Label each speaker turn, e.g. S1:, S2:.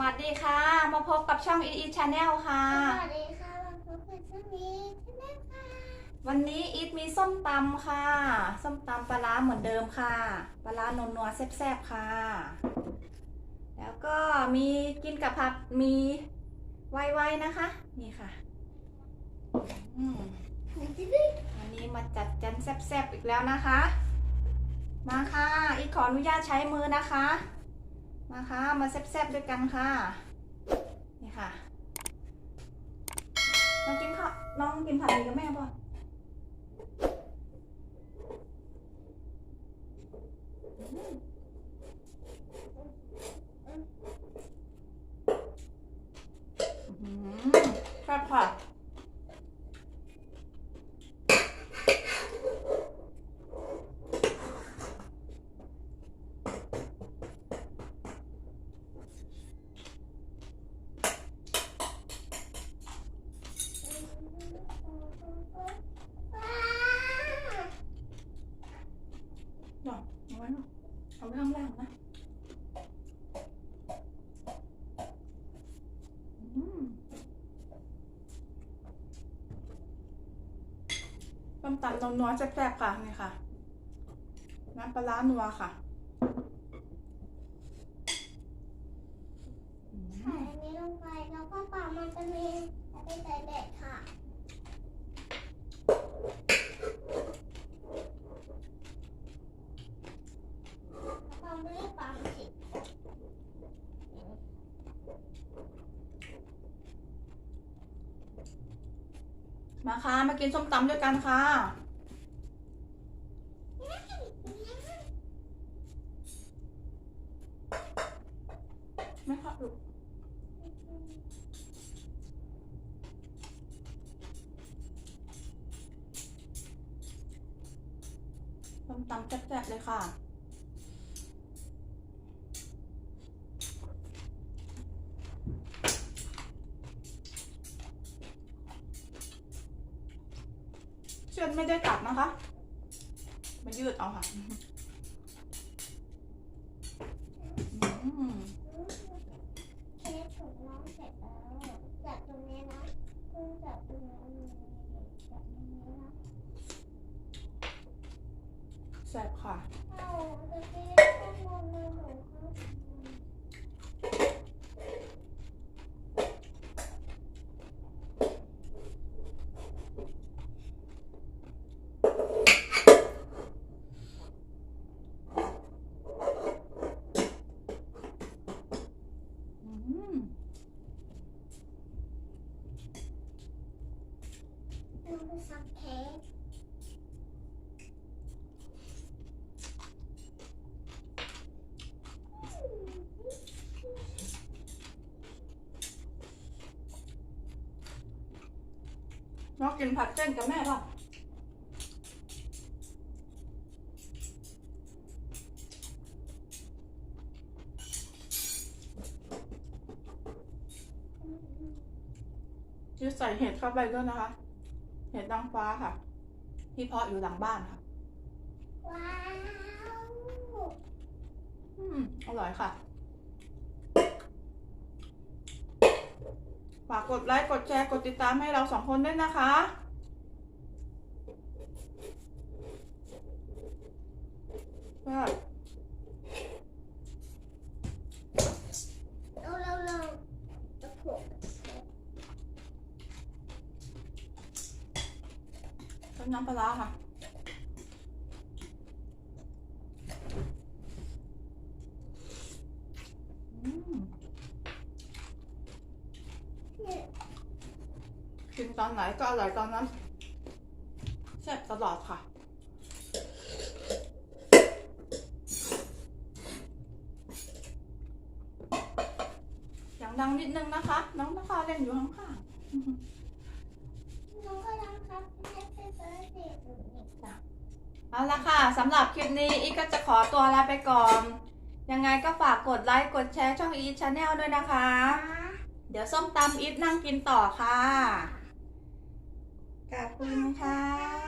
S1: วัสดีค่ะ มาพบกับช่อง e e Channel ค่ะ
S2: สวัสดีค่ะวันพุธเป็นช่วงนี้ที่แม่ค่ะ
S1: วันนี้อีทมีส้มตำค่ะ ส้มตำปลาร้าเหมือนเดิมค่ะ ปลาร้านนัวๆแซ่บๆค่ะ แล้วก็มีกินกับผักมีไวๆนะคะ นี่ค่ะอืม
S2: หนูจะได้
S1: วันนี้มาจัดจันแซ่บๆอีกแล้วนะคะ มาค่ะ อีทขออนุญาตใช้มือนะคะ มาค่ะ มาแซ่บๆด้วยกันค่ะ นี่ค่ะ น้องกินข้าวน้องกินผัดหมี่กับแม่ป่ะอื้อหือแซ่บค่ะ
S2: ว้า
S1: หน่อยเอาไว้หน่อย เอาไว้ข้างล่างนะอืมต้มตำนมนัวแซ่บๆค่ะนี่ค่ะ น้ำปลาร้านัวค่ะอืม
S2: ใส่อันนี้ลงไปแล้วก็ปามันจะมีเป็นใส่เด็ดค่ะปาไม่ได้ปาสิ
S1: มาค่ะ มากินส้มตำด้วยกันค่ะ ไม่ค่ะลูกส้มตำแซ่บๆเลยค่ะ เชือนไม่ได้ตัดนะคะ มายืดเอาค่ะ
S2: เค้กของน้องเสร็จแล้วจับตรงนี้นะเพิ่งจับตรงนี้จับตรงนี้นะ
S1: แซ่บค่ะ
S2: กินข้างบนเลยหนูครับ
S1: อืม
S2: หนูไปสั่งเค้ก
S1: น้องกินผัดเส้นกับแม่ป่ะที่ใส่เห็ดเข้าไปด้วยนะคะ เห็ดนางฟ้าค่ะ ที่เพาะอยู่หลังบ้านค่ะ
S2: ว้าว
S1: อืม อร่อยค่ะ ฝากกดไลค์ กดแชร์ กดติดตามให้เราสองคนด้วยนะคะ ก็
S2: เราเราเราจะขวบ้
S1: มน้ำปลาค่ะ กินตอนไหนก็อร่อยตอนนั้นแซ่บตลอดค่ะอย่างดังนิดนึงนะคะ น้องนะคะเล่นอยู่ข้างๆอือฮึ
S2: น้องก็ยังครับแฮปปี้เบิร์ดเดย์หนูนี่
S1: เอาละค่ะสำหรับคลิปนี้อีกก็จะขอตัวลาไปก่อน ยังไงก็ฝากกดไลค์กดแชร์ช่องอีชาแนลด้วยนะคะ เดี๋ยวส้มตำอีฟนั่งกินต่อค่ะขอบคุณค่ะ